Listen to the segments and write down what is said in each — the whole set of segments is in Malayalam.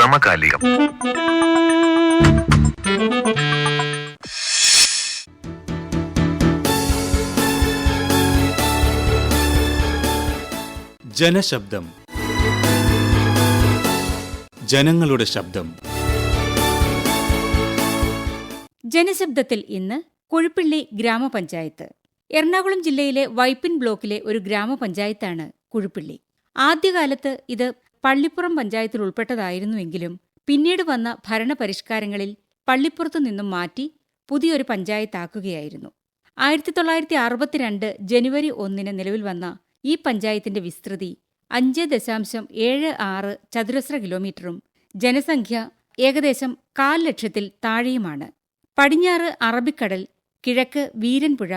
സമകാലികം. ജനശബ്ദം. ജനങ്ങളുടെ ശബ്ദം. ജനശബ്ദത്തിൽ ഇന്ന് കുഴുപ്പിള്ളി ഗ്രാമപഞ്ചായത്ത്. എറണാകുളം ജില്ലയിലെ വൈപ്പിൻ ബ്ലോക്കിലെ ഒരു ഗ്രാമപഞ്ചായത്താണ് കുഴുപ്പിള്ളി. ആദ്യകാലത്ത് ഇത് പള്ളിപ്പുറം പഞ്ചായത്തിൽ ഉൾപ്പെട്ടതായിരുന്നുവെങ്കിലും പിന്നീട് വന്ന ഭരണപരിഷ്കാരങ്ങളിൽ പള്ളിപ്പുറത്തു നിന്നും മാറ്റി പുതിയൊരു പഞ്ചായത്താക്കുകയായിരുന്നു. ആയിരത്തി തൊള്ളായിരത്തി അറുപത്തിരണ്ട് ജനുവരി ഒന്നിന് നിലവിൽ വന്ന ഈ പഞ്ചായത്തിന്റെ വിസ്തൃതി അഞ്ച് ദശാംശം ഏഴ് ആറ് ചതുരശ്ര കിലോമീറ്ററും ജനസംഖ്യ ഏകദേശം കാൽ ലക്ഷത്തിൽ താഴെയുമാണ്. പടിഞ്ഞാറ് അറബിക്കടൽ കിഴക്ക് വീരൻപുഴ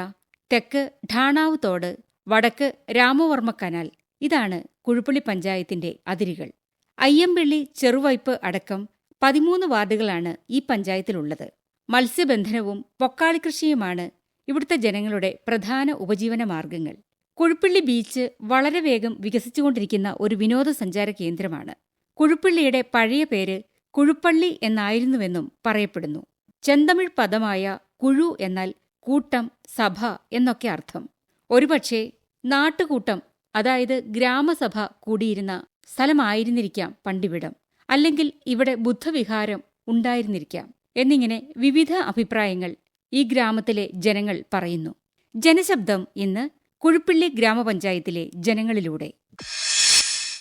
തെക്ക് ഠാണാവ് തോട് വടക്ക് രാമവർമ്മ കനാൽ. ഇതാണ് കുഴുപ്പള്ളി പഞ്ചായത്തിന്റെ അതിരുകൾ. അയ്യമ്പള്ളി ചെറുവൈപ്പ് അടക്കം പതിമൂന്ന് വാർഡുകളാണ് ഈ പഞ്ചായത്തിലുള്ളത്. മത്സ്യബന്ധനവും പൊക്കാളിക്കൃഷിയുമാണ് ഇവിടുത്തെ ജനങ്ങളുടെ പ്രധാന ഉപജീവന മാർഗങ്ങൾ കുഴുപ്പള്ളി ബീച്ച് വളരെ വേഗം വികസിച്ചുകൊണ്ടിരിക്കുന്ന ഒരു വിനോദസഞ്ചാര കേന്ദ്രമാണ്. കുഴുപ്പള്ളിയുടെ പഴയ പേര് കുഴുപ്പള്ളി എന്നായിരുന്നുവെന്നും പറയപ്പെടുന്നു. ചെന്തമിഴ് പദമായ കുഴു എന്നാൽ കൂട്ടം സഭ എന്നൊക്കെ അർത്ഥം. ഒരുപക്ഷെ നാട്ടുകൂട്ടം അതായത് ഗ്രാമസഭ കൂടിയിരുന്ന സ്ഥലമായിരുന്നിരിക്കാം പണ്ടിവിടം അല്ലെങ്കിൽ ഇവിടെ ബുദ്ധവിഹാരം ഉണ്ടായിരുന്നിരിക്കാം എന്നിങ്ങനെ വിവിധ അഭിപ്രായങ്ങൾ ഈ ഗ്രാമത്തിലെ ജനങ്ങൾ പറയുന്നു. ജനശബ്ദം ഇന്ന് കുഴുപ്പിള്ളി ഗ്രാമപഞ്ചായത്തിലെ ജനങ്ങളിലൂടെ.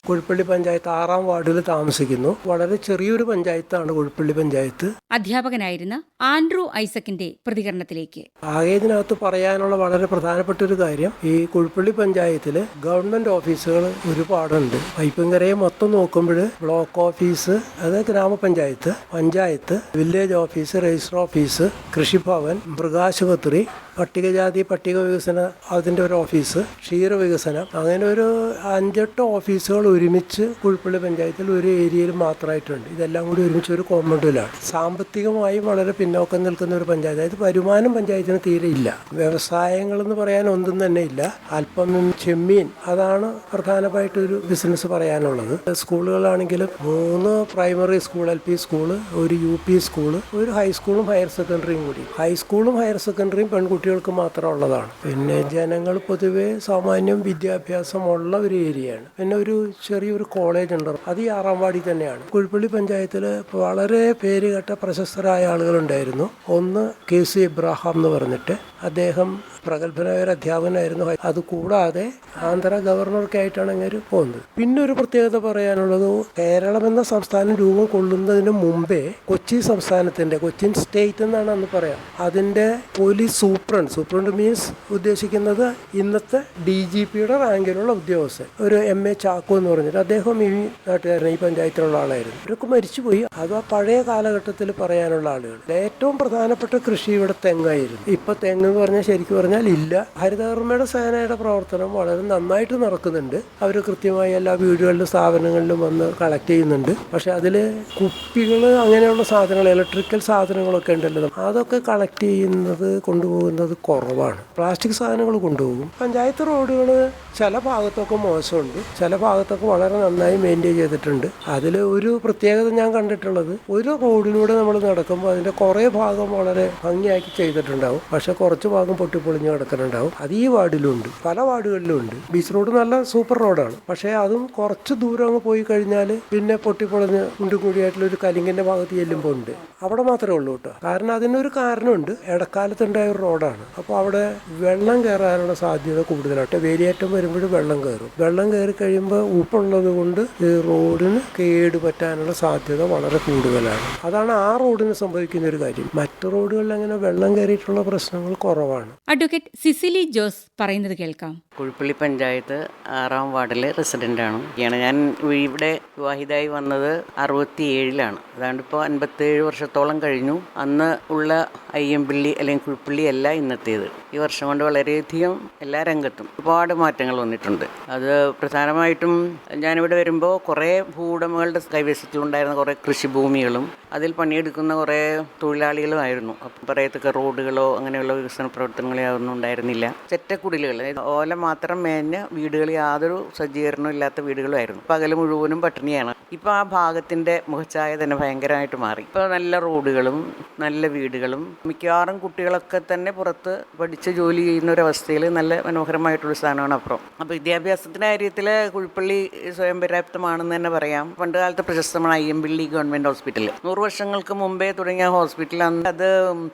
കുഴിപ്പള്ളി പഞ്ചായത്ത് ആറാം വാർഡിൽ താമസിക്കുന്നു. വളരെ ചെറിയൊരു പഞ്ചായത്താണ് കുഴിപ്പള്ളി പഞ്ചായത്ത്. അധ്യാപകനായിരുന്ന ആൻഡ്രൂ ഐസക്കിന്റെ പ്രതികരണത്തിലേക്ക്. ആകെ ഇതിനകത്ത് പറയാനുള്ള വളരെ പ്രധാനപ്പെട്ട ഒരു കാര്യം ഈ കുഴിപ്പള്ളി പഞ്ചായത്തിൽ ഗവൺമെന്റ് ഓഫീസുകൾ ഒരുപാടുണ്ട്. പൈപ്പിങ്കരയെ മൊത്തം നോക്കുമ്പോൾ ബ്ലോക്ക് ഓഫീസ് അത് ഗ്രാമപഞ്ചായത്ത് panchayat village office register office കൃഷിഭവൻ മൃഗാശുപത്രി പട്ടികജാതി പട്ടിക വികസന അതിന്റെ ഒരു ഓഫീസ് ക്ഷീര ക്ഷീരവികസനം. അങ്ങനെ ഒരു അഞ്ചെട്ട് ഓഫീസുകൾ ഒരുമിച്ച് കുഴിപ്പള്ളി പഞ്ചായത്തിൽ ഒരു ഏരിയയിൽ മാത്രമായിട്ടുണ്ട്. ഇതെല്ലാം കൂടി ഒരുമിച്ച് ഒരു കോമ്പൗണ്ടിലാണ്. സാമ്പത്തികമായി വളരെ പിന്നോക്കം നിൽക്കുന്ന ഒരു പഞ്ചായത്ത്. അതായത് വരുമാനം പഞ്ചായത്തിന് തീരെ ഇല്ല. വ്യവസായങ്ങളെന്ന് പറയാൻ ഒന്നും തന്നെ ഇല്ല. അല്പം ചെമ്മീൻ. അതാണ് പ്രധാനമായിട്ടൊരു ബിസിനസ് പറയാനുള്ളത്. സ്കൂളുകളാണെങ്കിലും മൂന്ന് primary school L P school ഒരു യു പി സ്കൂൾ ഒരു ഹൈസ്കൂളും ഹയർ സെക്കൻഡറിയും കൂടി. ഹൈസ്കൂളും ഹയർ സെക്കൻഡറിയും പെൺകുട്ടികൾക്ക് മാത്രം ഉള്ളതാണ് പിന്നെ ജനങ്ങൾ പൊതുവെ സാമാന്യം വിദ്യാഭ്യാസമുള്ള ഒരു ഏരിയയാണ്. പിന്നെ ഒരു ചെറിയൊരു കോളേജ് ഉണ്ട്. അത് ഈ ആറാംവാടി തന്നെയാണ്. കുഴിപ്പള്ളി പഞ്ചായത്തിൽ വളരെ പേരുകെട്ട കേട്ട പ്രശസ്തരായ ആളുകളുണ്ടായിരുന്നു. ഒന്ന് കെ സി ഇബ്രാഹാം എന്ന് പറഞ്ഞിട്ട് അദ്ദേഹം പ്രഗത്ഭനായ ഒരു അധ്യാപകനായിരുന്നു. അത് കൂടാതെ ആന്ധ്ര ഗവർണർക്കായിട്ടാണ് അങ്ങനെ പോകുന്നത്. പിന്നെ ഒരു പ്രത്യേകത പറയാനുള്ളത് കേരളം എന്ന സംസ്ഥാനം രൂപം കൊള്ളുന്നതിന് മുമ്പേ കൊച്ചി സംസ്ഥാനത്തിന്റെ കൊച്ചിൻ സ്റ്റേറ്റ് എന്നാണ് അന്ന് പറയാം അതിന്റെ police superintendent superintendent. Superintendent means ഉദ്ദേശിക്കുന്നത് ഇന്നത്തെ ഡി ജി പിയുടെ റാങ്കിലുള്ള ഉദ്യോഗസ്ഥൻ. ഒരു എം എ ചാക്കോ എന്ന് പറഞ്ഞിട്ട് അദ്ദേഹം ഈ നാട്ടുകാരൻ ഈ പഞ്ചായത്തിലുള്ള ആളായിരുന്നു. ഇവരൊക്കെ മരിച്ചുപോയി. അത് ആ പഴയ കാലഘട്ടത്തിൽ പറയാനുള്ള ആളുകൾ. ഏറ്റവും പ്രധാനപ്പെട്ട കൃഷി ഇവിടെ തെങ്ങായിരുന്നു. ഇപ്പൊ തെങ്ങ് എന്ന് പറഞ്ഞാൽ ശരിക്കും പറഞ്ഞാൽ ഇല്ല. ഹരിതകർമ്മയുടെ സേനയുടെ പ്രവർത്തനം വളരെ നന്നായിട്ട് നടക്കുന്നുണ്ട്. അവർ കൃത്യമായി എല്ലാ വീടുകളിലും സ്ഥാപനങ്ങളിലും വന്ന് കളക്ട് ചെയ്യുന്നുണ്ട്. പക്ഷെ അതിൽ കുപ്പികൾ അങ്ങനെയുള്ള സാധനങ്ങൾ ഇലക്ട്രിക്കൽ സാധനങ്ങളൊക്കെ ഉണ്ടല്ലോ. അതൊക്കെ കളക്ട് ചെയ്യുന്നത് കൊണ്ടുപോകുന്നത് കുറവാണ്. പ്ലാസ്റ്റിക് സാധനങ്ങൾ കൊണ്ടുപോകും. പഞ്ചായത്ത് റോഡുകൾ ചില ഭാഗത്തൊക്കെ മോശമുണ്ട്. ചില ഭാഗത്തൊക്കെ വളരെ നന്നായി മെയിന്റെയിൻ ചെയ്തിട്ടുണ്ട്. അതിൽ ഒരു പ്രത്യേകത ഞാൻ കണ്ടിട്ടുള്ളത് ഒരു റോഡിലൂടെ നമ്മൾ നടക്കുമ്പോൾ അതിന്റെ കുറേ ഭാഗം വളരെ ഭംഗിയാക്കി ചെയ്തിട്ടുണ്ടാവും. പക്ഷേ കുറച്ച് ഭാഗം പൊട്ടിപ്പൊളിഞ്ഞ് കിടക്കുന്നുണ്ടാവും. അത് ഈ വാർഡിലുണ്ട്. പല വാർഡുകളിലും ഉണ്ട് ബീച്ച് റോഡ് നല്ല സൂപ്പർ റോഡാണ്. പക്ഷേ അതും കുറച്ച് ദൂരം അങ്ങ് പോയി കഴിഞ്ഞാൽ പിന്നെ പൊട്ടിപ്പൊളിഞ്ഞ് കുണ്ടും കൂടിയായിട്ടുള്ള ഒരു കലിങ്ങിന്റെ ഭാഗത്ത് ചെല്ലുമ്പോൾ ഉണ്ട്. അവിടെ മാത്രമേ ഉള്ളൂ കേട്ടോ. കാരണം അതിനൊരു കാരണമുണ്ട്. ഇടക്കാലത്തുണ്ടായ ഒരു റോഡാണ്. അപ്പോൾ അവിടെ വെള്ളം കയറാനുള്ള സാധ്യത കൂടുതലാണ് വേലിയേറ്റം വരുമ്പോൾ വെള്ളം കയറും വെള്ളം കയറി കഴിയുമ്പോൾ ഉപ്പുള്ളത് കൊണ്ട് ഈ റോഡിന് കേട് പറ്റാനുള്ള സാധ്യത വളരെ കൂടുതലാണ്. അതാണ് ആ റോഡിന് സംഭവിക്കുന്ന ഒരു കാര്യം. മറ്റു റോഡുകളിൽ അങ്ങനെ വെള്ളം കയറിയിട്ടുള്ള പ്രശ്നങ്ങൾ കുറവാണ്. അഡ്വക്കേറ്റ് സിസിലി ജോസ് പറയുന്നത് കേൾക്കാം. കുഴിപ്പള്ളി പഞ്ചായത്ത് ആറാം വാർഡിലെ റെസിഡന്റ് ആണ്. ഞാൻ ഇവിടെ വിവാഹിതായി വന്നത് അറുപത്തി ഏഴിലാണ് അതാണ്ട് ഇപ്പോൾ അൻപത്തേഴ് വർഷത്തോളം കഴിഞ്ഞു. അന്ന് ഉള്ള അയ്യമ്പിള്ളി അല്ലെങ്കിൽ കുഴിപ്പള്ളി അല്ല ഇന്നത്തേത്. ഈ വർഷം കൊണ്ട് വളരെയധികം എല്ലാ രംഗത്തും ഒരുപാട് മാറ്റങ്ങൾ വന്നിട്ടുണ്ട്. അത് പ്രധാനമായിട്ടും ഞാനിവിടെ വരുമ്പോൾ കുറേ ഭൂവുടമകളുടെ കൈവശത്തിലുണ്ടായിരുന്ന കുറേ കൃഷിഭൂമികളും അതിൽ പണിയെടുക്കുന്ന കുറേ തൊഴിലാളികളുമായിരുന്നു. അപ്പം പറയത്തക്ക റോഡുകളോ അങ്ങനെയുള്ള വികസന പ്രവർത്തനങ്ങളോ ഒന്നും ഉണ്ടായിരുന്നില്ല. ചെറ്റക്കുടിലുകൾ ഓല മാത്രം മേഞ്ഞ വീടുകൾ യാതൊരു സജ്ജീകരണവും ഇല്ലാത്ത വീടുകളുമായിരുന്നു. പകൽ മുഴുവനും പട്ടിണിയാണ്. ഇപ്പോൾ ആ ഭാഗത്തിന്റെ മുഖച്ഛായ തന്നെ ഭയങ്കരമായിട്ട് മാറി. ഇപ്പോൾ നല്ല റോഡുകളും നല്ല വീടുകളും. മിക്കവാറും കുട്ടികളൊക്കെ തന്നെ പുറത്ത് പഠിച്ച് ജോലി ചെയ്യുന്ന ഒരവസ്ഥയിൽ നല്ല മനോഹരമായിട്ടുള്ള സ്ഥാനമാണ് അപ്പുറം. അപ്പോൾ വിദ്യാഭ്യാസത്തിന്റെ കാര്യത്തിൽ കുഴിപ്പള്ളി സ്വയം പര്യാപ്തമാണെന്ന് തന്നെ പറയാം. പണ്ട് കാലത്ത് പ്രശസ്തമാണ് ഐ എം പിള്ളി ഗവൺമെന്റ് ഹോസ്പിറ്റൽ നൂറ് വർഷങ്ങൾക്ക് മുമ്പേ തുടങ്ങിയ ഹോസ്പിറ്റൽ അന്ന് അത്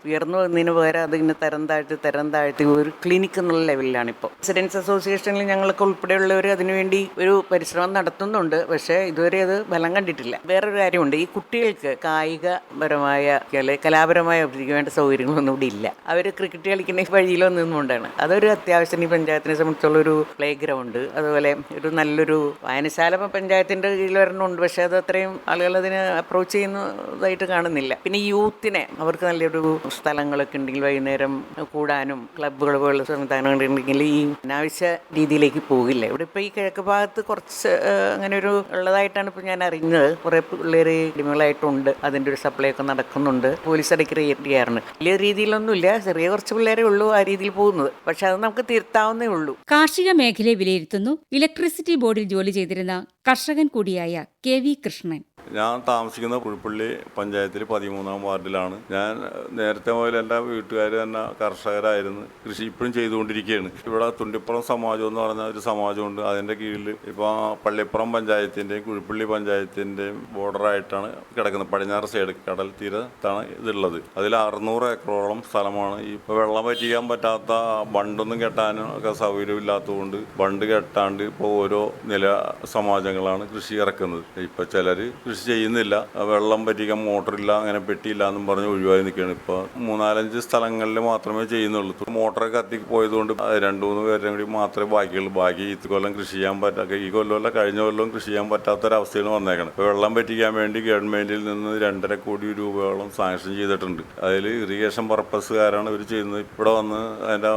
ഉയർന്നു വന്നതിന് പകരം അത് ഇങ്ങനെ തരം താഴ്ത്തി തരം താഴ്ത്തി ഒരു ക്ലിനിക് എന്നുള്ള ലെവലിലാണ് ഇപ്പോൾ റെസിഡൻസ് അസോസിയേഷനിൽ ഞങ്ങൾക്ക് ഉൾപ്പെടെയുള്ളവർ അതിനുവേണ്ടി ഒരു പരിശ്രമം നടത്തുന്നുണ്ട്. പക്ഷേ ഇതുവരെ അത് ഫലം കണ്ടിട്ടില്ല. വേറൊരു കാര്യമുണ്ട്. ഈ കുട്ടികൾക്ക് കായികപരമായ കലാപരമായ അഭിവൃദ്ധിക്ക് വേണ്ട സൗകര്യങ്ങളൊന്നും ഇവിടെ ഇല്ല അവർ ക്രിക്കറ്റ് കളിക്കുന്ന വഴിയിൽ നിന്നുകൊണ്ടാണ്. അതൊരു അത്യാവശ്യം ഈ പഞ്ചായത്തിനെ സംബന്ധിച്ചുള്ള ഒരു പ്ലേ ഗ്രൗണ്ട് അതുപോലെ ഒരു നല്ലൊരു വായനശാല പഞ്ചായത്തിന്റെ കീഴിൽ വരണമുണ്ട് പക്ഷേ അത് അത്രയും ആളുകൾ അതിന് അപ്രോച്ച് ചെയ്യുന്നതായിട്ട് കാണുന്നില്ല. പിന്നെ യൂത്തിനെ അവർക്ക് നല്ലൊരു സ്ഥലങ്ങളൊക്കെ ഉണ്ടെങ്കിൽ വൈകുന്നേരം കൂടാനും ക്ലബ്ബുകൾ പോലുള്ള സംവിധാനങ്ങൾ ഉണ്ടെങ്കിൽ ഈ അനാവശ്യ രീതിയിലേക്ക് പോകില്ല. ഇവിടെ ഇപ്പോൾ ഈ കിഴക്ക് ഭാഗത്ത് കുറച്ച് അങ്ങനെ ഒരു ഉള്ളതായിട്ടാണ് ഇപ്പോൾ ഞാൻ അറിഞ്ഞത് കുറേ പിള്ളേർ അടിമകളായിട്ടുണ്ട് അതിന്റെ ഒരു സപ്ലൈ ഒക്കെ നടക്കുന്നുണ്ട്. പോലീസ് ഇടയ്ക്ക് റിയേറ്റ് ചെയ്യാറുണ്ട്. വലിയ രീതിയിലൊന്നുമില്ല. ചെറിയ കുറച്ച് പിള്ളേരേ ഉള്ളൂ ആ രീതിയിൽ പോകുന്നത്. പക്ഷെ അത് നമുക്ക് തിരുത്താവുന്നേ ഉള്ളൂ. കാർഷിക മേഖലയെ വിലയിരുത്തുന്നു. ഇലക്ട്രിസിറ്റി ബോർഡിൽ ജോലി ചെയ്തിരുന്ന കർഷകൻ കൂടിയായ കെ വി കൃഷ്ണൻ. ഞാൻ താമസിക്കുന്ന പുഴുപ്പള്ളി പഞ്ചായത്തിൽ പതിമൂന്നാം വാർഡിലാണ്. ഞാൻ നേരത്തെ മുതൽ എന്റെ വീട്ടുകാർ തന്നെ കർഷകരായിരുന്നു. കൃഷി ഇപ്പോഴും ചെയ്തുകൊണ്ടിരിക്കുകയാണ്. ഇവിടെ തുണ്ടിപ്പുറം സമാജം എന്ന് പറഞ്ഞ ഒരു സമാജമുണ്ട്. അതിന്റെ കീഴിൽ ഇപ്പോൾ പള്ളിപ്പുറം പഞ്ചായത്തിന്റെയും കുഴിപ്പള്ളി പഞ്ചായത്തിന്റെയും ബോർഡറായിട്ടാണ് കിടക്കുന്നത്. പടിഞ്ഞാറ് സൈഡ് കടൽ തീരത്താണ് ഇതുള്ളത്. അതിൽ അറുന്നൂറ് ഏക്കറോളം സ്ഥലമാണ്. ഈ വെള്ളം പറ്റിക്കാൻ പറ്റാത്ത ബണ്ടൊന്നും കെട്ടാനും ഒക്കെ സൗകര്യമില്ലാത്തതുകൊണ്ട് ബണ്ട് കെട്ടാണ്ട് ഇപ്പോൾ ഓരോ നില സമാജങ്ങളാണ് കൃഷി ഇറക്കുന്നത്. ഇപ്പോൾ ചിലർ കൃഷി ചെയ്യുന്നില്ല. വെള്ളം പറ്റിക്കാൻ മോട്ടറില്ല അങ്ങനെ പെട്ടിയില്ല എന്നും പറഞ്ഞ് ഒഴിവായി നിൽക്കുകയാണ്. ഇപ്പോൾ മൂന്നാലഞ്ച് സ്ഥലങ്ങളിൽ മാത്രമേ ചെയ്യുന്നുള്ളൂ. മോട്ടറൊക്കെ കത്തി പോയതുകൊണ്ട് രണ്ട് മൂന്ന് പേരും കൂടി മാത്രമേ ബാക്കിയുള്ളൂ. ബാക്കി ഈ കൊല്ലം കൃഷി ചെയ്യാൻ പറ്റാത്ത ഈ കൊല്ലമല്ല കഴിഞ്ഞ കൊല്ലം കൃഷി ചെയ്യാൻ പറ്റാത്തൊരവസ്ഥയാണ് വന്നേക്കണം ഇപ്പോൾ വെള്ളം പറ്റിക്കാൻ വേണ്ടി ഗവൺമെന്റിൽ നിന്ന് രണ്ടര കോടി രൂപയോളം സാങ്ഷൻ ചെയ്തിട്ടുണ്ട്. അതിൽ ഇറിഗേഷൻ പർപ്പസുകാരാണ് ഇവർ ചെയ്യുന്നത്. ഇവിടെ വന്ന് അതിന്റെ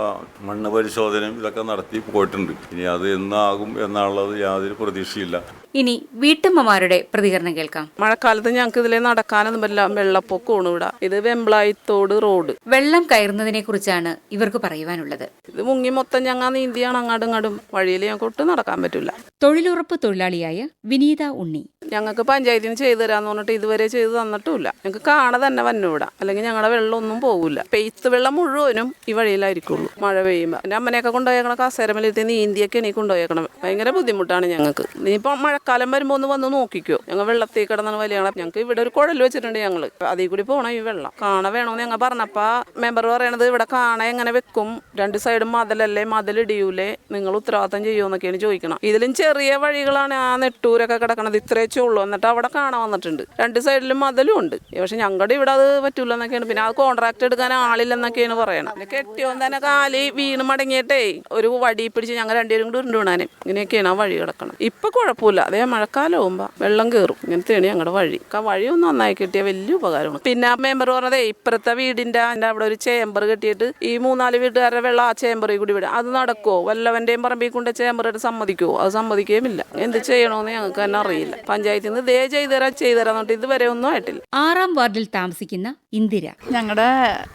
മണ്ണ് പരിശോധനയും ഇതൊക്കെ നടത്തി പോയിട്ടുണ്ട്. ഇനി അത് എന്നാകും എന്നുള്ളത് യാതൊരു പ്രതീക്ഷയില്ല. ഇനി വീട്ടമ്മമാരുടെ പ്രതികരണം കേൾക്കാം. മഴക്കാലത്ത് ഞങ്ങൾക്ക് ഇതിലെ നടക്കാനൊന്നും പറ്റില്ല. വെള്ളപ്പൊക്കമാണ് ഇവിടെ. ഇത് വെമ്പളായിത്തോട് റോഡ്. വെള്ളം കയറുന്നതിനെ കുറിച്ചാണ് ഇവർക്ക് പറയുവാനുള്ളത്. ഇത് മുങ്ങി മൊത്തം ഞങ്ങൾ നീന്തിയാണ് അങ്ങാടും ഇങ്ങാടും. വഴിയിൽ ഞങ്ങൾക്ക് ഒട്ടും നടക്കാൻ പറ്റില്ല. തൊഴിലുറപ്പ് തൊഴിലാളിയായ വിനീത ഉണ്ണി. ഞങ്ങൾക്ക് പഞ്ചായത്തിന് ചെയ്തു തരാന്ന് പറഞ്ഞിട്ട് ഇതുവരെ ചെയ്തു തന്നിട്ടുമില്ല. ഞങ്ങൾക്ക് കാണ തന്നെ വന്നൂടാ. അല്ലെങ്കിൽ ഞങ്ങളുടെ വെള്ളമൊന്നും പോകില്ല പെയ്ത്ത് വെള്ളം മുഴുവനും ഈ വഴിയിലായിരിക്കുള്ളൂ. മഴ പെയ്യുമ്പോൾ എന്റെ അമ്മനെയൊക്കെ കൊണ്ടുപോയേക്കണം കസേരമലത്തി നീന്തിയൊക്കെ എനിക്ക് കൊണ്ടുപോയേക്കണം ഭയങ്കര ബുദ്ധിമുട്ടാണ് ഞങ്ങൾക്ക്. നീ ഇപ്പം മഴക്കാലം വരുമ്പോൾ ഒന്ന് വന്ന് നോക്കിക്കോ. ഞങ്ങൾ വെള്ളത്തിൽ കിടന്നാണ് വലിയ ഞങ്ങൾക്ക് ഇവിടെ ഒരു കുഴൽ വെച്ചിട്ടുണ്ട് ഞങ്ങൾ അതിൽ കൂടി പോകണം ഈ വെള്ളം. കാണ വേണമെന്ന് ഞങ്ങൾ പറഞ്ഞപ്പോൾ മെമ്പർ പറയണത് ഇവിടെ കാണ എങ്ങനെ വെക്കും? രണ്ട് സൈഡും മതിലല്ലേ? മതിലിടിയൂലേ നിങ്ങൾ ഉത്തരവാദിത്തം ചെയ്യുമെന്നൊക്കെയാണ് ചോദിക്കണം ഇതിലും ചെറിയ വഴികളാണ് ആ നെട്ടൂരൊക്കെ കിടക്കണത്. ഇത്രേച്ചേ ഉള്ളൂ എന്നിട്ട് അവിടെ കാണാൻ വന്നിട്ടുണ്ട്. രണ്ട് സൈഡിലും മതിലും ഉണ്ട്. പക്ഷെ ഞങ്ങളുടെ ഇവിടെ അത് പറ്റൂല എന്നൊക്കെയാണ്. പിന്നെ അത് കോൺട്രാക്ട് എടുക്കാൻ ആളില്ലെന്നൊക്കെയാണ് പറയണം പിന്നെ കെട്ടിയോൻ തന്നെ കാലി വീണ് മടങ്ങിയിട്ടേ ഒരു വടി പിടിച്ച് ഞങ്ങൾ രണ്ടുപേരും കൂടി ഉണ്ട് വിടാനും ഇങ്ങനെയൊക്കെയാണ് ആ വഴി കിടക്കണം ഇപ്പൊ കുഴപ്പമില്ല. അതേ മഴക്കാലം ആകുമ്പോൾ വെള്ളം കയറും ഇങ്ങനത്തെയാണ് ഞങ്ങളുടെ വഴി. ആ വഴി ഒന്ന് നന്നായി കിട്ടിയ വലിയ ഉപകാരമാണ്. പിന്നെ ആ മെമ്പർ പറഞ്ഞതേ ഇപ്പുറത്തെ വീടിന്റെ അതിന്റെ അവിടെ ഒരു ചേമ്പർ കെട്ടിയിട്ട് ഈ മൂന്നാൽ വീട്ടുകാരുടെ വെള്ളം ആ ചേമ്പറിൽ കൂടി വിടും. അത് നടക്കുമോ വല്ലവന്റെയും പറമ്പിൽ കൊണ്ട് ചേമ്പറിട്ട് സമ്മതിക്കുമോ അത് സമ്മതിക്കുകയുമില്ല എന്ത് ചെയ്യണമെന്ന് ഞങ്ങൾക്ക് തന്നെ അറിയില്ല. പഞ്ചായത്തിൽ നിന്ന് ദേ ചെയ്തു തരാം എന്നിട്ട് ഇതുവരെ ഒന്നും ആയിട്ടില്ല. ആറാം വാർഡിൽ താമസിക്കുന്ന ഇന്ദിര. ഞങ്ങളുടെ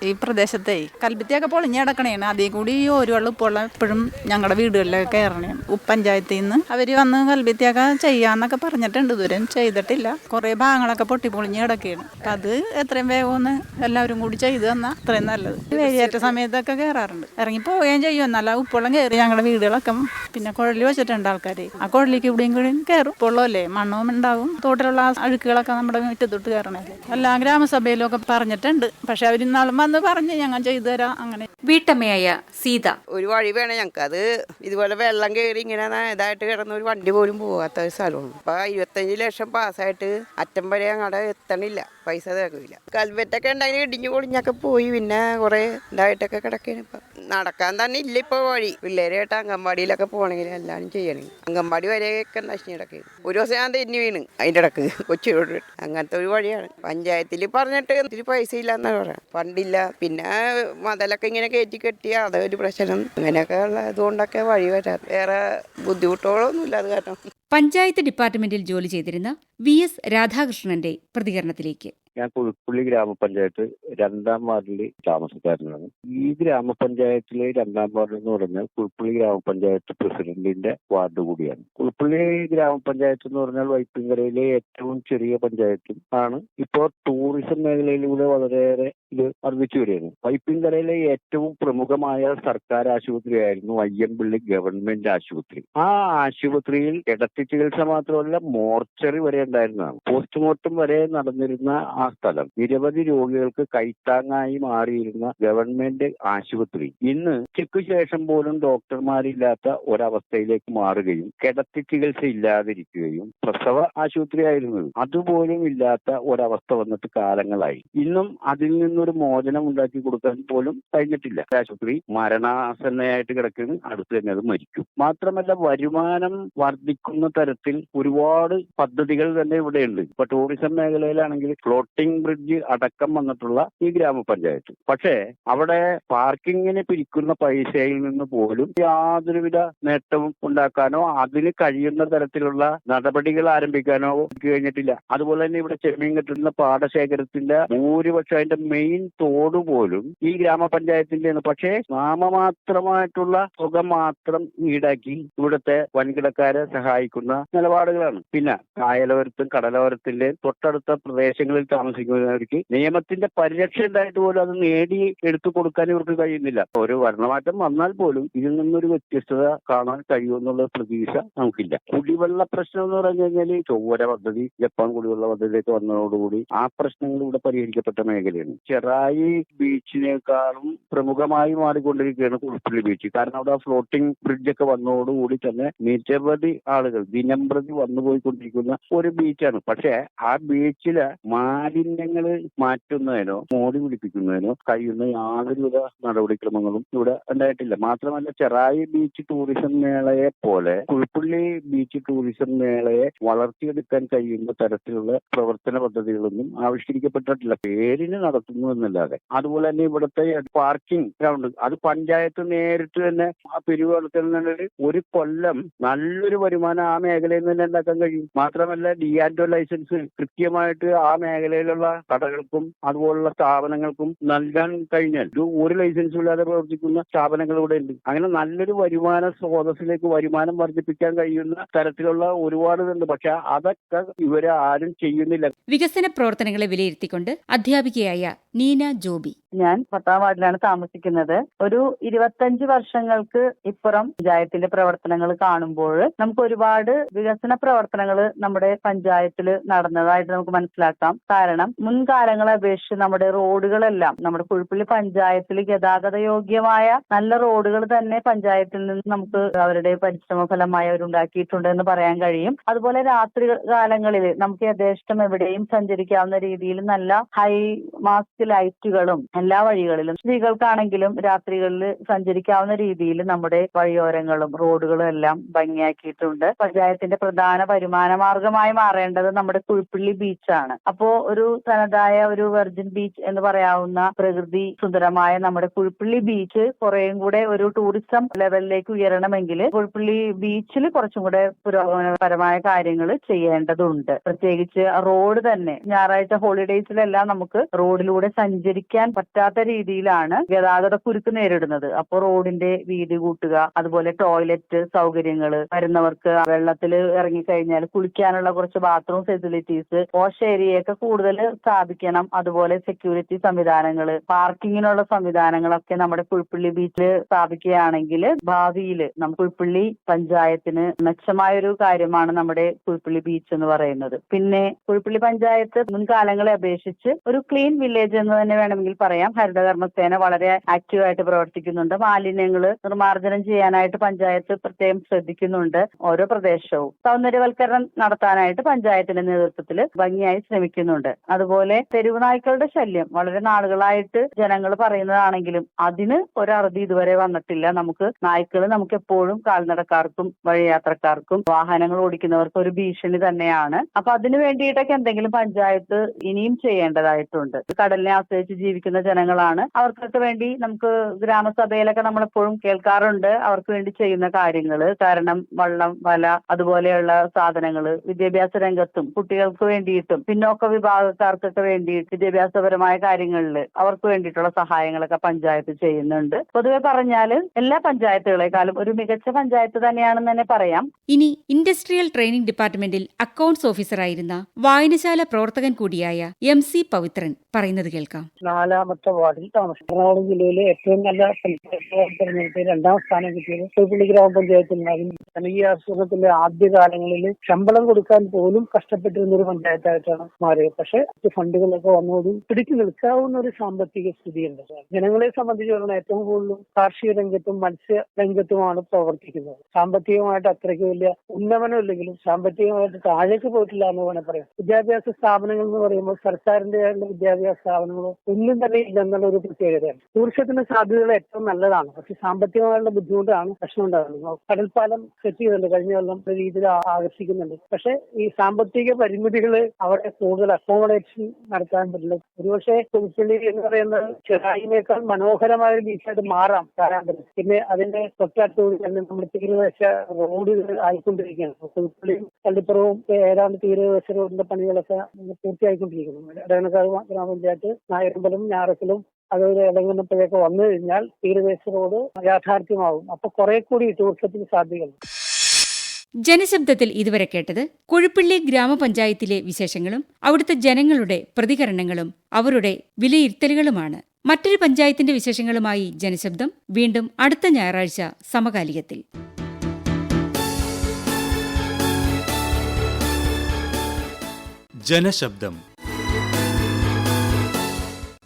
ഈ പ്രദേശത്തെ കൽബിത്തിയൊക്കെ പൊളിഞ്ഞ് കിടക്കണേണ്. അതേ കൂടി ഈ ഒരു വെള്ളം ഇപ്പോൾ എപ്പോഴും ഞങ്ങളുടെ വീടുകളിലൊക്കെ ഇറങ്ങണം ഉപ്പഞ്ചായത്തിൽ നിന്ന് അവർ വന്ന് കൽബിത്തിയൊക്കെ ചെയ്യാന്നൊക്കെ പറഞ്ഞിട്ടുണ്ട്. ഇതുവരെ ചെയ്തിട്ടില്ല. കുറേ ഭാഗങ്ങളൊക്കെ പൊട്ടി പൊളിഞ്ഞ് കിടക്കുകയാണ് അപ്പം അത് എത്രയും വേഗം എല്ലാവരും കൂടി ചെയ്ത് തന്നാൽ അത്രയും നല്ലത്. വേലിയേറ്റ സമയത്തൊക്കെ കയറാറുണ്ട്. ഇറങ്ങി പോവുകയും ചെയ്യും. എന്നല്ല ഉപ്പുള്ളം കയറി ഞങ്ങളുടെ വീടുകളൊക്കെ പിന്നെ കുഴലിൽ വെച്ചിട്ടുണ്ട് ആൾക്കാർ ആ കുഴലിലേക്ക് ഇവിടെയും കൂടി കയറും. ഉപ്പുള്ളല്ലേ മണ്ണും ഉണ്ടാവും. തോട്ടിലുള്ള അഴുക്കുകളൊക്കെ നമ്മുടെ മുറ്റത്തോട്ട് കയറണേ എല്ലാ ഗ്രാമസഭയിലും ഒക്കെ പറഞ്ഞിട്ടുണ്ട്. പക്ഷെ അവർ ഇന്നാളും വന്ന് പറഞ്ഞ് ഞങ്ങൾ ചെയ്തു തരാം. അങ്ങനെ. വീട്ടമ്മയായ സീത. ഒരു വഴി വേണം ഞങ്ങൾക്ക്. അത് ഇതുപോലെ വെള്ളം കയറി ഇങ്ങനെ ഇതായിട്ട് കിടന്ന ഒരു വണ്ടി പോലും പോകാത്ത ഒരു സ്ഥലമാണ്. അപ്പൊ ഇരുപത്തഞ്ച് ലക്ഷം പാസ്സായിട്ട് അറ്റം വരെ ഞങ്ങളുടെ എത്തണില്ല. പൈസ തേക്കില്ല കൽവെറ്റൊക്കെ ഉണ്ടായി ഇടിഞ്ഞു പൊളിഞ്ഞൊക്കെ പോയി. പിന്നെ കുറെ ഇതായിട്ടൊക്കെ കിടക്കാണ് ഇപ്പൊ. നടക്കാൻ തന്നെ ഇല്ല ഇപ്പൊ വഴി. പിള്ളേരായിട്ട് അംഗൻവാടിയിലൊക്കെ പോകണമെങ്കിൽ എല്ലാവരും ചെയ്യണേ. അംഗൻവാടി വരെയൊക്കെ നശിഞ്ഞ് കിടക്കുകയാണ് ഒരു ദിവസം ഞാൻ തെന്നി വീണ്. അതിന്റെ ഇടയ്ക്ക് കൊച്ചിയോട് അങ്ങനത്തെ ഒരു വഴിയാണ്. പഞ്ചായത്തിൽ പറഞ്ഞിട്ട് ഇത്തിരി പൈസ ഇല്ല എന്നാണ് പറയാം ഫണ്ടില്ല. പിന്നെ മതലൊക്കെ ഇങ്ങനെ കയറ്റി കെട്ടിയ അതൊരു പ്രശ്നം. അങ്ങനെയൊക്കെ ഉള്ള ഇതുകൊണ്ടൊക്കെ വഴി വരാം. വേറെ ബുദ്ധിമുട്ടുകളൊന്നുമില്ല അത് കാരണം. പഞ്ചായത്ത് ഡിപ്പാർട്ട്മെന്റിൽ ജോലി ചെയ്തിരുന്ന വി എസ് രാധാകൃഷ്ണന്റെ പ്രതികരണത്തിലേക്ക്. ഞാൻ കുഴുപ്പുള്ളി ഗ്രാമപഞ്ചായത്ത് രണ്ടാം വാർഡിൽ താമസക്കാരനാണ്. ഈ ഗ്രാമപഞ്ചായത്തിലെ രണ്ടാം വാർഡ് എന്ന് പറഞ്ഞാൽ കുഴുപ്പുള്ളി ഗ്രാമപഞ്ചായത്ത് പ്രസിഡന്റിന്റെ വാർഡ് കൂടിയാണ്. കുഴുപ്പുള്ളി ഗ്രാമപഞ്ചായത്ത് എന്ന് പറഞ്ഞാൽ വൈപ്പിൻകരയിലെ ഏറ്റവും ചെറിയ പഞ്ചായത്തും ആണ്. ഇപ്പോൾ ടൂറിസം മേഖലയിലൂടെ വളരെയേറെ ഇത് വർദ്ധിച്ചു വരികയാണ്. പൈപ്പിൻകരയിലെ ഏറ്റവും പ്രമുഖമായ സർക്കാർ ആശുപത്രിയായിരുന്നു അയ്യമ്പള്ളി ഗവൺമെന്റ് ആശുപത്രി. ആ ആശുപത്രിയിൽ കിടത്തി ചികിത്സ മാത്രമല്ല മോർച്ചറി വരെ ഉണ്ടായിരുന്നതാണ്. പോസ്റ്റ്മോർട്ടം വരെ നടന്നിരുന്ന ആ സ്ഥലം നിരവധി രോഗികൾക്ക് കൈത്താങ്ങായി മാറിയിരുന്ന ഗവൺമെന്റ് ആശുപത്രി. ഇന്ന് ഉച്ചയ്ക്ക് ശേഷം പോലും ഡോക്ടർമാരില്ലാത്ത ഒരവസ്ഥയിലേക്ക് മാറുകയും കിടത്തി ചികിത്സ ഇല്ലാതിരിക്കുകയും പ്രസവ ആശുപത്രിയായിരുന്നു. ഇത്. അതുപോലും ഇല്ലാത്ത ഒരവസ്ഥ വന്നിട്ട് കാലങ്ങളായി. ഇന്നും അതിൽ നിന്നൊരു മോചനം ഉണ്ടാക്കി കൊടുക്കാൻ പോലും കഴിഞ്ഞിട്ടില്ല. ആശുപത്രി മരണാസന്നയായിട്ട് കിടക്കുന്നു. അടുത്ത് തന്നെ അത് മരിക്കും. മാത്രമല്ല വരുമാനം വർദ്ധിക്കുന്ന തരത്തിൽ ഒരുപാട് പദ്ധതികൾ തന്നെ ഇവിടെയുണ്ട്. ഇപ്പൊ ടൂറിസം മേഖലയിലാണെങ്കിൽ ഫ്ലോട്ടിംഗ് ബ്രിഡ്ജ് അടക്കം വന്നിട്ടുള്ള ഈ ഗ്രാമപഞ്ചായത്ത്. പക്ഷേ അവിടെ പാർക്കിങ്ങിന് പിരിക്കുന്ന പൈസയിൽ നിന്ന് പോലും യാതൊരുവിധ നേട്ടവും ഉണ്ടാക്കാനോ അതിന് കഴിയുന്ന തരത്തിലുള്ള നടപടികൾ ആരംഭിക്കാനോ കഴിഞ്ഞിട്ടില്ല. അതുപോലെ തന്നെ ഇവിടെ ചെമ്മീൻ കെട്ടുന്ന പാടശേഖരത്തിന്റെ ഭൂരിപക്ഷം അതിന്റെ മെയിൻ തോട് പോലും ഈ ഗ്രാമപഞ്ചായത്തിന്റെ പക്ഷേ നാമമാത്രമായിട്ടുള്ള തുക മാത്രം ഈടാക്കി ഇവിടുത്തെ വൻകിടക്കാരെ സഹായിക്കുന്ന നിലപാടുകളാണ്. പിന്നെ കായലോരത്തും കടലോരത്തിന്റെ തൊട്ടടുത്ത പ്രദേശങ്ങളിൽ താമസിക്കുന്നവർക്ക് നിയമത്തിന്റെ പരിരക്ഷ ഉണ്ടായിട്ട് പോലും അത് നേടി എടുത്തു കൊടുക്കാൻ ഇവർക്ക് കഴിയുന്നില്ല. ഒരു ഭരണമാറ്റം വന്നാൽ പോലും ഇതിൽ നിന്നൊരു വ്യത്യസ്തത കാണാൻ കഴിയുമെന്നുള്ള പ്രതീക്ഷ നമുക്കില്ല. കുടിവെള്ള പ്രശ്നം എന്ന് പറഞ്ഞു കഴിഞ്ഞാൽ ചൊവ്വര പദ്ധതി ജപ്പാൻ കുടിവെള്ള പദ്ധതിയിലേക്ക് വന്നതോടുകൂടി ആ പ്രശ്നങ്ങൾ ഇവിടെ പരിഹരിക്കപ്പെട്ട മേഖലയാണ്. ചെറായി ബീച്ചിനേക്കാളും പ്രമുഖമായി മാറിക്കൊണ്ടിരിക്കുകയാണ് കുളിപ്പള്ളി ബീച്ച്. കാരണം അവിടെ ഫ്ലോട്ടിംഗ് ബ്രിഡ്ജ് ഒക്കെ വന്നതോടുകൂടി തന്നെ നിരവധി ആളുകൾ ദിനം പ്രതി വന്നു പോയിക്കൊണ്ടിരിക്കുന്ന ഒരു ബീച്ചാണ്. പക്ഷേ ആ ബീച്ചിലെ മാലിന്യങ്ങൾ മാറ്റുന്നതിനോ മോടി പിടിപ്പിക്കുന്നതിനോ കഴിയുന്ന യാതൊരുവിധ നടപടിക്രമങ്ങളും ഇവിടെ ഉണ്ടായിട്ടില്ല. മാത്രമല്ല ചെറായി ബീച്ച് ടൂറിസം മേളയെ പോലെ കുഴിപ്പള്ളി ബീച്ച് ടൂറിസം മേളയെ വളർത്തിയെടുക്കാൻ കഴിയുന്ന തരത്തിലുള്ള പ്രവർത്തന പദ്ധതികളൊന്നും ആവിഷ്കരിക്കപ്പെട്ടിട്ടില്ല. പേരിന് നടത്തുന്നു എന്നല്ലാതെ. അതുപോലെ തന്നെ ഇവിടുത്തെ പാർക്കിംഗ് ഗ്രൗണ്ട് അത് പഞ്ചായത്ത് നേരിട്ട് തന്നെ ആ പിരിവുകൾക്ക് ഒരു കൊല്ലം നല്ലൊരു വരുമാനം ആ മേഖലയിൽ നിന്ന് തന്നെ ഉണ്ടാക്കാൻ കഴിയും. മാത്രമല്ല ഡി ആൻഡ് ലൈസൻസ് കൃത്യമായിട്ട് ആ മേഖലയിലുള്ള കടകൾക്കും അതുപോലുള്ള സ്ഥാപനങ്ങൾക്കും നൽകാൻ കഴിഞ്ഞാൽ ഒരു ലൈസൻസ് ഇല്ലാതെ പ്രവർത്തിക്കുന്ന സ്ഥാപനങ്ങൾ ഇവിടെ ഉണ്ട്. അങ്ങനെ നല്ലൊരു വരുമാന സ്രോതസ്സിലേക്ക് വരുമാനം വർദ്ധിപ്പിക്കാൻ കഴിയുന്ന തരത്തിലുള്ള ഒരുപാട് ഇതുണ്ട്. പക്ഷെ അതൊക്കെ ഇവരെ ആരും ചെയ്യുന്നില്ല. വികസന പ്രവർത്തനങ്ങളെ വിലയിരുത്തിക്കൊണ്ട് അധ്യാപികയായ നീന ജോബി. ഞാൻ പത്താം വാർഡിലാണ് താമസിക്കുന്നത്. ഒരു ഇരുപത്തഞ്ച് വർഷങ്ങൾക്ക് ഇപ്പുറം പഞ്ചായത്തിന്റെ പ്രവർത്തനങ്ങൾ കാണുമ്പോൾ നമുക്ക് ഒരുപാട് വികസന പ്രവർത്തനങ്ങൾ നമ്മുടെ പഞ്ചായത്തിൽ നടന്നതായിട്ട് നമുക്ക് മനസ്സിലാക്കാം. കാരണം മുൻകാലങ്ങളെ അപേക്ഷിച്ച് നമ്മുടെ റോഡുകളെല്ലാം നമ്മുടെ കുഴിപ്പള്ളി പഞ്ചായത്തിൽ ഗതാഗത യോഗ്യമായ നല്ല റോഡുകൾ തന്നെ പഞ്ചായത്തിൽ നിന്ന് നമുക്ക് അവരുടെ പരിശ്രമ ഫലമായി അവരുണ്ടാക്കിയിട്ടുണ്ട് എന്ന് പറയാൻ കഴിയും. അതുപോലെ രാത്രി കാലങ്ങളിൽ നമുക്ക് യഥേഷ്ടം എവിടെയും സഞ്ചരിക്കാവുന്ന രീതിയിൽ നല്ല ഹൈ മാസ്ക് ലൈറ്റുകളും എല്ലാ വഴികളിലും സ്ത്രീകൾക്കാണെങ്കിലും രാത്രികളിൽ സഞ്ചരിക്കാവുന്ന രീതിയിൽ നമ്മുടെ വഴിയോരങ്ങളും റോഡുകളും എല്ലാം ഭംഗിയാക്കിയിട്ടുണ്ട്. പഞ്ചായത്തിന്റെ പ്രധാന വരുമാന മാർഗമായി മാറേണ്ടത് നമ്മുടെ കുഴിപ്പള്ളി ബീച്ചാണ് അപ്പോ ഒരു തനതായ ഒരു വെർജിൻ ബീച്ച് എന്ന് പറയാവുന്ന പ്രകൃതി സുന്ദരമായ നമ്മുടെ കുഴിപ്പള്ളി ബീച്ച് കുറേയും കൂടെ ഒരു ടൂറിസം ലെവലിലേക്ക് ഉയരണമെങ്കിൽ കുഴിപ്പള്ളി ബീച്ചിൽ കുറച്ചും കൂടെ പുരോഗമനപരമായ കാര്യങ്ങൾ ചെയ്യേണ്ടതുണ്ട്. പ്രത്യേകിച്ച് റോഡ് തന്നെ. ഞായറാഴ്ച ഹോളിഡേയ്സിലെല്ലാം നമുക്ക് റോഡിലൂടെ സഞ്ചരിക്കാൻ പറ്റാത്ത രീതിയിലാണ് ഗതാഗത കുരുക്ക് നേരിടുന്നത്. അപ്പോൾ റോഡിന്റെ വീതി കൂട്ടുക അതുപോലെ ടോയ്ലറ്റ് സൗകര്യങ്ങൾ വരുന്നവർക്ക് വെള്ളത്തിൽ ഇറങ്ങിക്കഴിഞ്ഞാൽ കുളിക്കാനുള്ള കുറച്ച് ബാത്റൂം ഫെസിലിറ്റീസ് വാഷ് ഏരിയയൊക്കെ കൂടുതൽ സ്ഥാപിക്കണം. അതുപോലെ സെക്യൂരിറ്റി സംവിധാനങ്ങൾ പാർക്കിങ്ങിനുള്ള സംവിധാനങ്ങളൊക്കെ നമ്മുടെ കുഴിപ്പള്ളി ബീച്ചിൽ സ്ഥാപിക്കുകയാണെങ്കിൽ ഭാവിയിൽ നമുക്ക് കുഴിപ്പള്ളി പഞ്ചായത്തിന് മെച്ചമായൊരു കാര്യമാണ് നമ്മുടെ കുഴിപ്പള്ളി ബീച്ച് എന്ന് പറയുന്നത്. പിന്നെ കുഴിപ്പള്ളി പഞ്ചായത്ത് മുൻകാലങ്ങളെ അപേക്ഷിച്ച് ഒരു ക്ലീൻ വില്ലേജ് എന്ന് തന്നെ വേണമെങ്കിൽ പറയാം. ഹരിതകർമ്മസേന വളരെ ആക്റ്റീവായിട്ട് പ്രവർത്തിക്കുന്നുണ്ട്. മാലിന്യങ്ങൾ നിർമ്മാർജനം ചെയ്യാനായിട്ട് പഞ്ചായത്ത് പ്രത്യേകം ശ്രദ്ധിക്കുന്നുണ്ട് ഓരോ പ്രദേശവും. സൗന്ദര്യവൽക്കരണം നടത്താനായിട്ട് പഞ്ചായത്തിന്റെ നേതൃത്വത്തിൽ ഭംഗിയായി ശ്രമിക്കുന്നുണ്ട്. അതുപോലെ തെരുവ് നായ്ക്കളുടെ ശല്യം വളരെ നാളുകളായിട്ട് ജനങ്ങൾ പറയുന്നതാണെങ്കിലും അതിന് ഒരറുതി ഇതുവരെ വന്നിട്ടില്ല. നമുക്ക് നായ്ക്കൾ നമുക്ക് എപ്പോഴും കാൽനടക്കാർക്കും വഴിയാത്രക്കാർക്കും വാഹനങ്ങൾ ഓടിക്കുന്നവർക്കും ഒരു ഭീഷണി തന്നെയാണ്. അപ്പൊ അതിനു വേണ്ടിയിട്ടൊക്കെ എന്തെങ്കിലും പഞ്ചായത്ത് ഇനിയും ചെയ്യേണ്ടതായിട്ടുണ്ട്. കടലിലെ കുടിവെള്ളത്തിനെ ആശ്രയിച്ച് ജീവിക്കുന്ന ജനങ്ങളാണ്. അവർക്കൊക്കെ വേണ്ടി നമുക്ക് ഗ്രാമസഭയിലൊക്കെ നമ്മളെപ്പോഴും കേൾക്കാറുണ്ട്. അവർക്ക് വേണ്ടി ചെയ്യുന്ന കാര്യങ്ങൾ കാരണം വള്ളം വല അതുപോലെയുള്ള സാധനങ്ങൾ വിദ്യാഭ്യാസ രംഗത്തും കുട്ടികൾക്ക് വേണ്ടിയിട്ടും പിന്നോക്ക വിഭാഗക്കാർക്കൊക്കെ വേണ്ടിയിട്ട് വിദ്യാഭ്യാസപരമായ കാര്യങ്ങളിൽ അവർക്ക് വേണ്ടിയിട്ടുള്ള സഹായങ്ങളൊക്കെ പഞ്ചായത്ത് ചെയ്യുന്നുണ്ട്. പൊതുവെ പറഞ്ഞാൽ എല്ലാ പഞ്ചായത്തുകളെക്കാളും ഒരു മികച്ച പഞ്ചായത്ത് തന്നെയാണെന്ന് തന്നെ പറയാം. ഇനി ഇൻഡസ്ട്രിയൽ ട്രെയിനിംഗ് ഡിപ്പാർട്ട്മെന്റിൽ അക്കൌണ്ട്സ് ഓഫീസറായിരുന്ന വായനശാല പ്രവർത്തകൻ കൂടിയായ എം സി പവിത്രൻ. പറയുന്നത് കേൾക്കാം. നാലാമത്തെ വാർഡിൽ താമസിക്കും എറണാകുളം ജില്ലയിലെ ഏറ്റവും നല്ല തെരഞ്ഞെടുപ്പിൽ തെരഞ്ഞെടുപ്പ് രണ്ടാം സ്ഥാനം കിട്ടിയത് പുതുപ്പള്ളി ഗ്രാമപഞ്ചായത്തിൽ ജനകീയ ആസൂത്രണത്തിന്റെ ആദ്യകാലങ്ങളിൽ ശമ്പളം കൊടുക്കാൻ പോലും കഷ്ടപ്പെട്ടിരുന്ന ഒരു പഞ്ചായത്തായിട്ടാണ് മാറിയത്. പക്ഷേ ഫണ്ടുകളൊക്കെ വന്നതും പിടിച്ചു നിൽക്കാവുന്ന ഒരു സാമ്പത്തിക സ്ഥിതിയുണ്ട്. ജനങ്ങളെ സംബന്ധിച്ചിടത്തോളം ഏറ്റവും കൂടുതലും കാർഷിക രംഗത്തും മത്സ്യ രംഗത്തുമാണ് പ്രവർത്തിക്കുന്നത്. സാമ്പത്തികമായിട്ട് അത്രയ്ക്ക് വലിയ ഉന്നമനം ഇല്ലെങ്കിലും സാമ്പത്തികമായിട്ട് താഴേക്ക് പോയിട്ടില്ല എന്ന് വേണമെങ്കിൽ പറയാം. വിദ്യാഭ്യാസ സ്ഥാപനങ്ങൾ എന്ന് പറയുമ്പോൾ സർക്കാരിന്റെ വിദ്യാഭ്യാസ സ്ഥാപനങ്ങളോ ഒന്നും തന്നെ ഇല്ലെന്നുള്ള ഒരു പ്രത്യേകതയാണ്. ടൂറിസത്തിന് സാധ്യതകൾ ഏറ്റവും നല്ലതാണ്. പക്ഷെ സാമ്പത്തികമായുള്ള ബുദ്ധിമുട്ടാണ് പ്രശ്നം ഉണ്ടാകുന്നത്. കടൽപ്പാലം സെറ്റ് ചെയ്തിട്ടുണ്ട് കഴിഞ്ഞ കൊല്ലം രീതിയിൽ ആകർഷിക്കുന്നുണ്ട്. പക്ഷെ ഈ സാമ്പത്തിക പരിമിതികൾ അവിടെ കൂടുതൽ അക്കോമഡേഷൻ നടത്താൻ പറ്റില്ല. ഒരുപക്ഷെ പുതുപ്പള്ളി എന്ന് പറയുന്നത് ചെറായിനേക്കാൾ മനോഹരമായ ബീച്ചായിട്ട് മാറാം കാരാന്തരം പിന്നെ അതിന്റെ തൊട്ടടുത്തുകൂടി തന്നെ നമ്മുടെ തീരദേശ റോഡുകൾ ആയിക്കൊണ്ടിരിക്കുകയാണ്. പുതുപ്പള്ളിയും പള്ളിപ്പുറവും ഏതാണ്ട് തീരദേശ റോഡിന്റെ പണികളൊക്കെ പൂർത്തിയായിക്കൊണ്ടിരിക്കുന്നു. ഇടവനക്കാട് ഗ്രാമപഞ്ചായത്ത് നായരമ്പലം ഞാറക്കലും അതുപോലെ ഇടങ്ങുന്നപ്പോഴൊക്കെ വന്നു കഴിഞ്ഞാൽ തീരദേശ റോഡ് യാഥാർത്ഥ്യമാവും. അപ്പൊ കുറെ കൂടി ടൂറിസത്തിന് സാധ്യതയുണ്ട്. ജനശബ്ദത്തിൽ ഇതുവരെ കേട്ടത് കുഴിപ്പള്ളി ഗ്രാമപഞ്ചായത്തിലെ വിശേഷങ്ങളും അവിടുത്തെ ജനങ്ങളുടെ പ്രതികരണങ്ങളും അവരുടെ വിലയിരുത്തലുകളുമാണ്. മറ്റൊരു പഞ്ചായത്തിന്റെ വിശേഷങ്ങളുമായി ജനശബ്ദം വീണ്ടും അടുത്ത ഞായറാഴ്ച സമകാലികത്തിൽ. ജനശബ്ദം